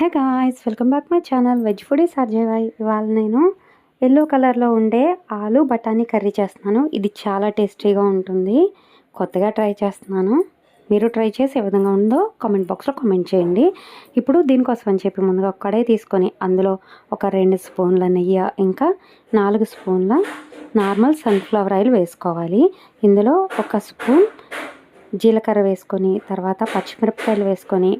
Hey guys welcome back my channel veg foodie సార్జేవాయ్ ఇవాళ నేను yellow కలర్లో ఉండే ఆలు బఠానీ కర్రీ చేస్తున్నాను. ఇది చాలా టేస్టీగా ఉంటుంది. కొత్తగా ట్రై చేస్తున్నాను. మీరు ట్రై చేసి ఏ విధంగా ఉందో కామెంట్ బాక్స్లో కామెంట్ చేయండి. ఇప్పుడు దీనికోసం అని చెప్పి ముందుగా ఒక కడాయి తీసుకొని అందులో ఒక రెండు స్పూన్ల నెయ్యి ఇంకా నాలుగు స్పూన్ల నార్మల్ సన్ఫ్లవర్ ఆయిల్ వేసుకోవాలి. ఇందులో ఒక స్పూన్ జీలకర్ర వేసుకొని తర్వాత పచ్చిమిరపకాయలు వేసుకొని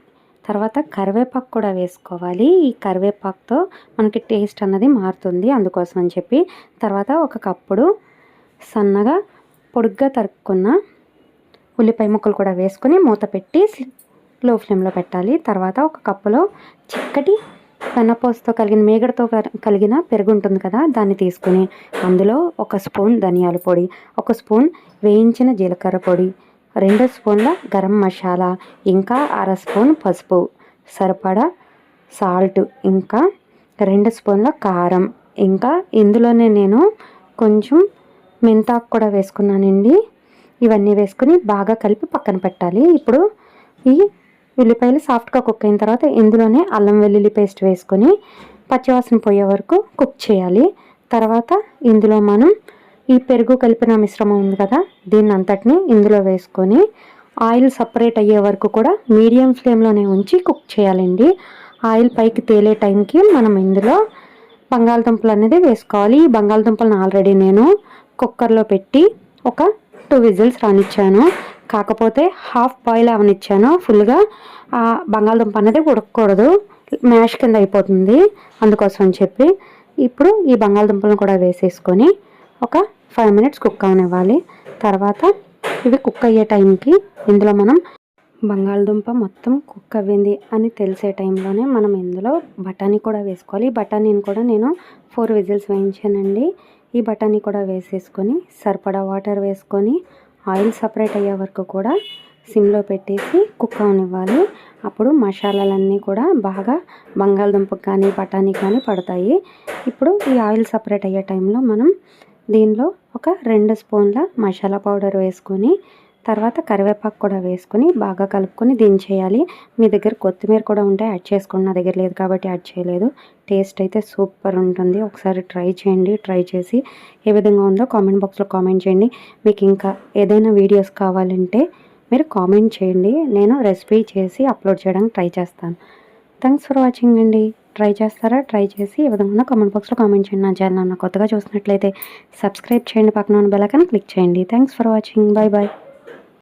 తర్వాత కరివేపాకు కూడా వేసుకోవాలి. ఈ కరివేపాకుతో మనకి టేస్ట్ అన్నది మారుతుంది. అందుకోసం అని చెప్పి తర్వాత ఒక కప్పుడు సన్నగా పొడుగ్గా తరుక్కున్న ఉల్లిపాయ ముక్కలు కూడా వేసుకొని మూత పెట్టి లో ఫ్లేమ్లో పెట్టాలి. తర్వాత ఒక కప్పులో చిక్కటి పెన్నపోసుతో కలిగిన మేగడతో కలిగిన పెరుగు ఉంటుంది కదా దాన్ని తీసుకుని అందులో ఒక స్పూన్ ధనియాల పొడి ఒక స్పూన్ వేయించిన జీలకర్ర పొడి రెండు స్పూన్ల గరం మసాలా ఇంకా అర స్పూన్ పసుపు. సరిపడా సాల్ట్ ఇంకా రెండు స్పూన్ల కారం. ఇంకా ఇందులోనే నేను కొంచెం మెంతాకు కూడా వేసుకున్నానండి. ఇవన్నీ వేసుకుని బాగా కలిపి పక్కన పెట్టాలి. ఇప్పుడు ఈ ఉల్లిపాయలు సాఫ్ట్గా కుక్ అయిన తర్వాత ఇందులోనే అల్లం వెల్లుల్లి పేస్ట్ వేసుకొని పచ్చివాసన పోయే వరకు కుక్ చేయాలి. తర్వాత ఇందులో మనం ఈ పెరుగు కలిపిన మిశ్రమం ఉంది కదా దీన్ని అంతటిని ఇందులో వేసుకొని ఆయిల్ సపరేట్ అయ్యే వరకు కూడా మీడియం ఫ్లేమ్లోనే ఉంచి కుక్ చేయాలండి. ఆయిల్ పైకి తేలే టైంకి మనం ఇందులో బంగాళదుంపలు అనేది వేసుకోవాలి. ఈ బంగాళదుంపలను ఆల్రెడీ నేను కుక్కర్లో పెట్టి ఒక టూ విజిల్స్ రానిచ్చాను. కాకపోతే హాఫ్ బాయిల్ అవనిచ్చాను. ఫుల్గా ఆ బంగాళదుంప అనేది ఉడకకూడదు. మ్యాష్ కింద అయిపోతుంది. అందుకోసం చెప్పి ఇప్పుడు ఈ బంగాళదుంపలను కూడా వేసేసుకొని ఒక ఫైవ్ మినిట్స్ కుక్ అవనివ్వాలి. తర్వాత ఇవి కుక్ అయ్యే టైంకి ఇందులో మనం బంగాళదుంప మొత్తం కుక్ అవ్వింది అని తెలిసే టైంలోనే మనం ఇందులో బఠానీ కూడా వేసుకోవాలి. బఠానీని కూడా నేను ఫోర్ విజిల్స్ వేయించానండి. ఈ బఠానీ కూడా వేసేసుకొని సరిపడా వాటర్ వేసుకొని ఆయిల్ సపరేట్ అయ్యే వరకు కూడా సిమ్లో పెట్టేసి కుక్ అవనివ్వాలి. అప్పుడు మసాలాలన్నీ కూడా బాగా బంగాళదుంపకు కానీ బఠానీ కానీ పడతాయి. ఇప్పుడు ఈ ఆయిల్ సపరేట్ అయ్యే టైంలో మనం దీనిలో ఒక రెండు స్పూన్ల మసాలా పౌడర్ వేసుకొని తర్వాత కరివేపాకు కూడా వేసుకొని బాగా కలుపుకొని దించేయాలి. మీ దగ్గర కొత్తిమీర కూడా ఉంటే యాడ్ చేసుకోండి. నా దగ్గర లేదు కాబట్టి యాడ్ చేయలేదు. టేస్ట్ అయితే సూపర్ ఉంటుంది. ఒకసారి ట్రై చేయండి. ట్రై చేసి ఏ విధంగా ఉందో కామెంట్ బాక్స్లో కామెంట్ చేయండి. మీకు ఇంకా ఏదైనా వీడియోస్ కావాలంటే మీరు కామెంట్ చేయండి. నేను రెసిపీ చేసి అప్లోడ్ చేయడానికి ట్రై చేస్తాను. థ్యాంక్స్ ఫర్ వాచింగ్ అండి. ట్రై చేస్తారా? ట్రై చేసి ఈ విధంగా కామెంట్ బాక్స్లో కామెంట్ చేయండి. నా ఛానల్ కొత్తగా చూసినట్లయితే సబ్స్క్రైబ్ చేయండి. పక్కన ఉన్న బెల్ క్లిక్ చేయండి. Thanks for watching bye bye